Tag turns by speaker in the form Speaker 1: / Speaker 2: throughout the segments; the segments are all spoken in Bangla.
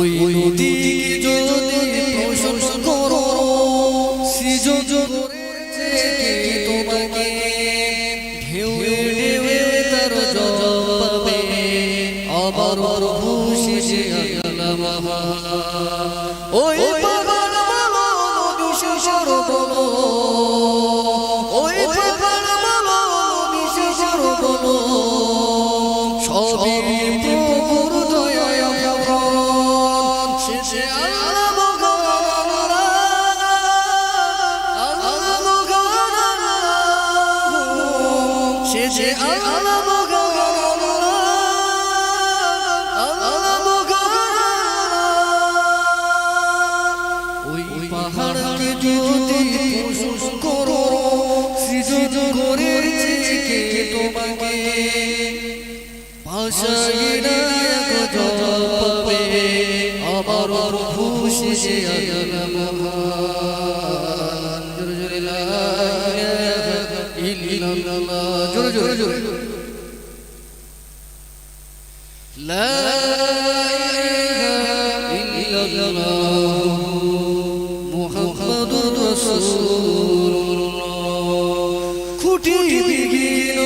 Speaker 1: lead খুঁটি বিঘিন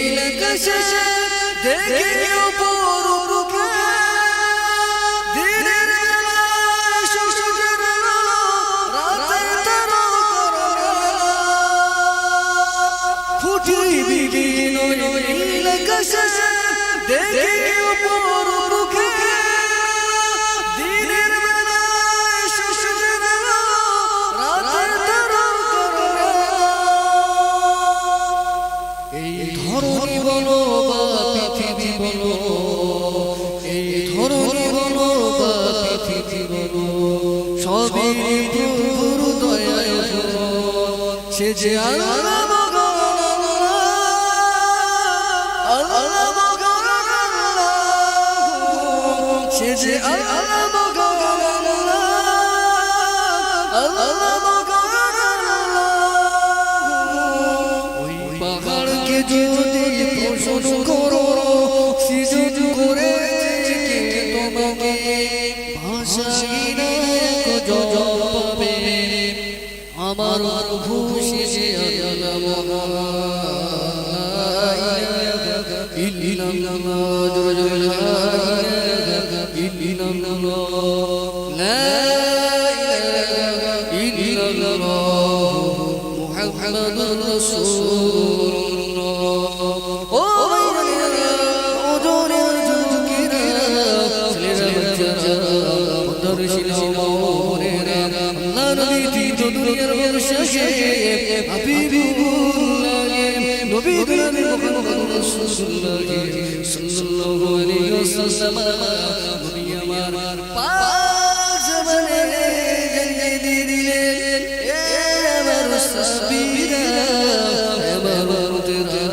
Speaker 1: এলাকা শেষে দেখে সে যে আল্লাহ মগন দুনিয়ার বর্ষে হাবিবুল্লাহ নবী দুনিয়ার মুহাম্মদ রাসূলুল্লাহ সাল্লাল্লাহু আলাইহি ওয়াসাল্লাম নবী আমার পাক জমানে জানিয়ে দিলেন এ আমার সাবিরা আমার উতরা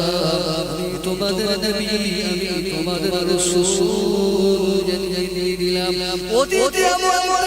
Speaker 1: আমি তোমাদের নবী আমি তোমাদের রাসূল জানিয়ে দিলাম অতীতে এমন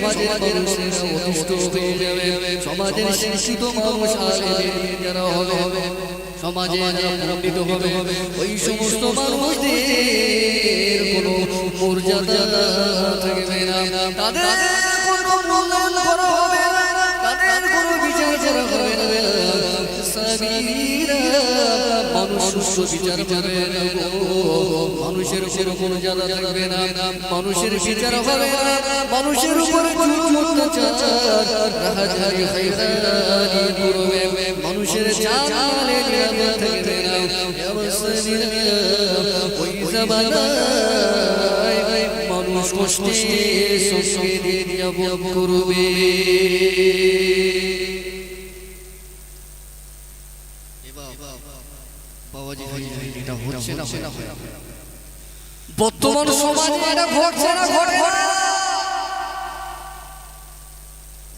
Speaker 1: সমাজের মানুষেরা অতিষ্ঠ হয়ে যাবে। সমাজের শিক্ষিত মানুষ যারা হবে। হবে সমাজে যারা পণ্ডিত হবে ওই সমস্ত মানুষদের কোনো মর্যাদা থাকবে না। তাদের কোনো মূল্যায়ন করা হবে না। তাদের কোনো বিচার করা হবে না। মানুষের উপর কোনো জানা থাকবে না। মানুষের বিচার হবে না। মানুষের উপর মানুষের জালে নিরাপদ থাকবে না। অবশ্যই ওই জামানায় মানুষ করবে বাবাজি ভাই এটা হচ্ছে না বর্তমান সমাজে এটা ঘটছে না ঘটে না।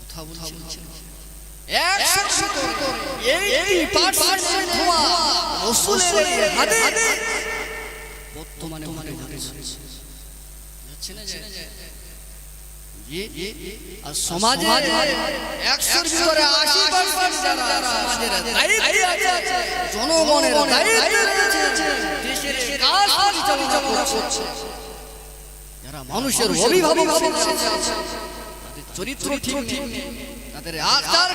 Speaker 1: কথা বলছি একশো এইটি পার্সেন্ট ধোঁয়া রসুলের এই হাদিস বর্তমানে যাচ্ছে না যায় আর সমাজে একশোর ভিতরে আশি জনগণের যারা মানুষের অভিভাবক তাদের চরিত্র ঠিক নেই তাদের আচার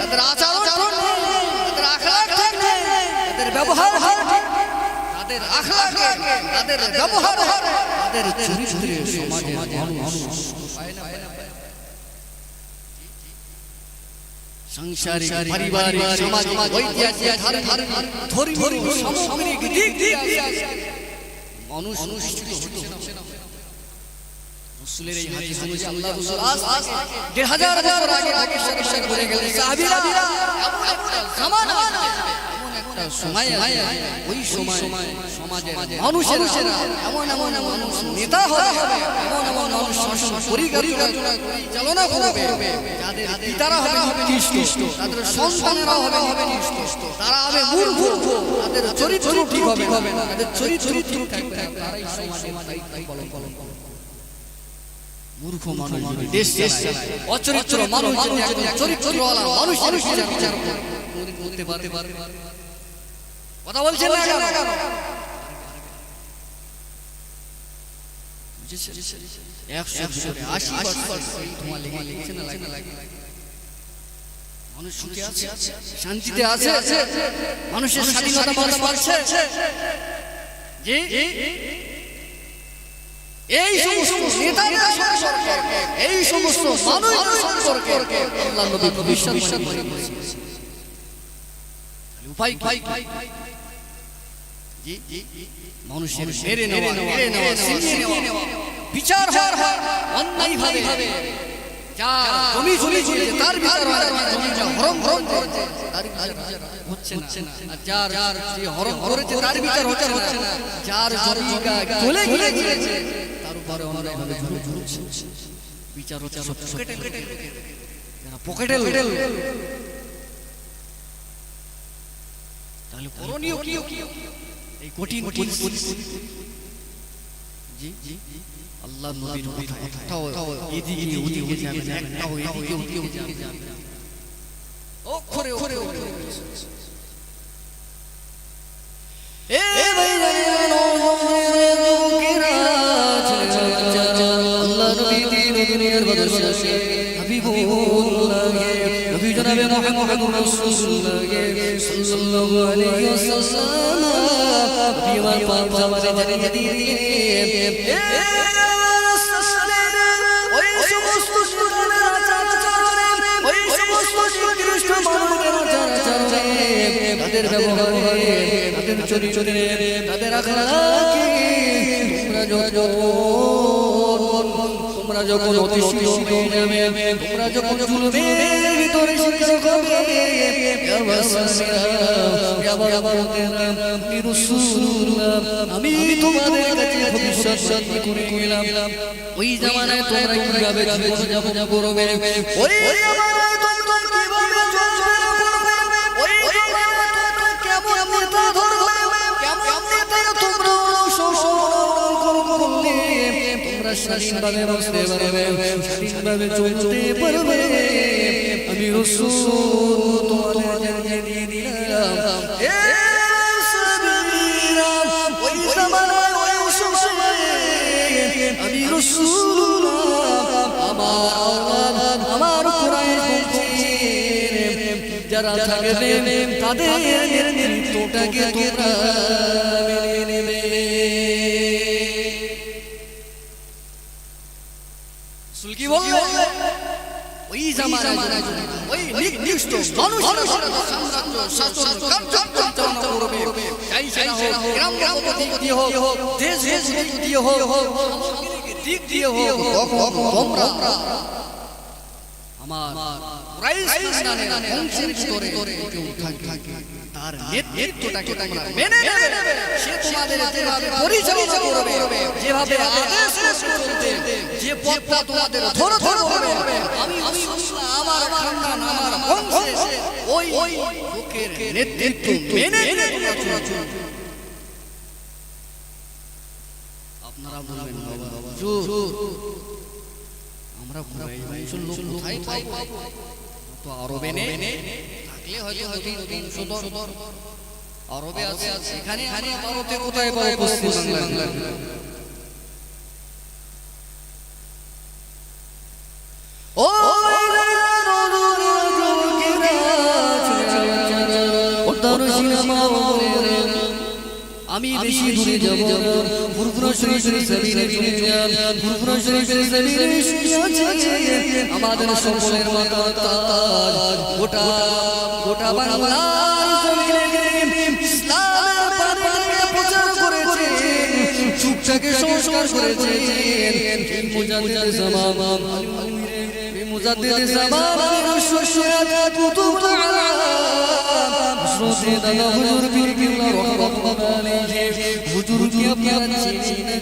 Speaker 1: তাদের আচরণ তাদের তাদের ব্যবহার ঠিক তাদের আখলাক তাদের ব্যবহার তাদের চরিত্রে মানুষ। সাংসারিক পারিবারিক সামাজিক ঐতিহাসিক ধার্মিক ধর্মীয় সামগ্রিক দিক দিক মানুষ অনুষ্ঠিত হচ্ছে না রাসূলের এই হাদিস অনুযায়ী আল্লাহ রাসূল আজ দেড় হাজার বছর আগে চিকিৎসা চিকিৎসা করে গেলেন সাহাবীরা এমন একটা জামানা আসবে, এমন একটা সময় ওই সময় সমাজের মানুষেরা এমন এমন মানুষ নেতা হবে এমন এমন মানুষ করবে যাদের পিতারা হবে হবে নিষ্ঠিষ্ট তাদের সন্তানেরা হবে হবে নিষ্ঠিষ্ট তারা হবে মূর্খ তাদের চরিত্র ঠিক হবে না তাদের চরিত্র ঠিক থাকবে না তারাই সমাজের পালন পালন মূর্খ মানুষ যদি দেশ চালায় অচরিত্র মানুষ চরিত্রওয়ালা মানুষ মানুষের বিচার করতে পারে কথা বলছেন না কেন? মানুষ শান্তিতে আছে মানুষের স্বাধীনতা মানুষ এই সমস্ত নেতাদের সম্পর্কে এই সমস্ত মানুষদের সম্পর্কে আল্লাহ নবী ভবিষ্যৎ উপায় কি? মানুষের মেরে নেওয়া মেরে নেওয়া ছিনিয়ে নেওয়া। বিচার হওয়ার অন্যায় ভাবে যার জমি জমি জমি তার বিচার হয় আর জমি যা হরম হরম করেছে। তার বিচার হচ্ছে না। আর যার যার যে হরম করেছে তার বিচার হচ্ছে হচ্ছে না। যার জমি চলে গিয়ে গিয়েছে তার উপরে অন্যায় ভাবে জুলুম চলছে বিচার হচ্ছে সব পকেটে পকেটে। তাহলে করণীয় কি এই কঠিন পরিস্থিতি জি জি আল্লাহ নবীর কথা একটাও এদিকে ওদিকে যাবে না একটাও এদিকে ওদিকে যাবে না অক্ষরে অক্ষরে এ ভাই দিন দুনিয়ার বাদশা হাবিবুল্লাহ নবী জনাবে মুহাম্মদ রাসূলুল্লাহ ওই সমস্ত সুন্দর ওই সমস্ত নিকৃষ্ট মানুষের তাদের ব্যবহারে তাদের চরিত্রে তাদের আখলাকে তোমরা যখন তোমরা যখন হয়ে যাবে, তোমরা যখন জুলুমের ভিতরে আমি তোমাদের কাছে ভবিষ্যৎ করে কইলাম ওই জামানায় তোমরা কীভাবে জীবন যাপন করবে? ওই জামানায় তোমরা স্বাধীনভাবে বসতে পারবে স্বাধীনভাবে চলতে পারবে আমি রসুল তোমাদের জানিয়ে দিলাম যারা থাকবে তাদের মৃত্যুটাকে তোমরা মেনে নেবে বললেন ওই জামানায় ওই নিকৃষ্ট মানুষেরা সাম্রাজ্য শাসন কার্য পরিচালনা করবে যাই সেনা হোক গ্রাম গ্রামপতি দিয়ে হোক দেশ দেশ দিয়ে হোক দিক দিয়ে হোক তোমরা আমার কুরাইশ খানদানের বংশের ভিতরে কেউ থাকে তার নেতৃত্বটাকে তোমরা মেনে নেবে। সে তোমাদের যেভাবে পরিচালনা করবে। যেভাবে আদেশ করবে যে পথটা তোমাদের ধরে ধরে হবে আমি আমি আমার খানদান আমার বংশে ওই ওই লোকের নেতৃত্ব মেনে চলবে আপনারা বলবেন বাবা আমরা বংশের লোক কোথায় পাবো? তো আরবে নেই থাকলে হয়তো নতুন সুদর আরবে আছে এখানে এখানে ভারতে কোথায় পাবো পশ্চিম বাংলা ও আমি বেশি দূরে যাব ফুরফুরা চলে যাব আমাদের সকলের মাতা তাজ গোটা গোটা বাংলার জমিনে ইসলামের বাণীকে প্রচার করেছে চুপটাকে সংস্কার করেছে মুজাদ্দিদ জামান মুজাদ্দিদ জামান শশাত কুতুব হযরত দাদা হুজুর পীর কিবলা রহমাতুল্লাহ আলাইহি, হুজুর কি আপনারা চিনেন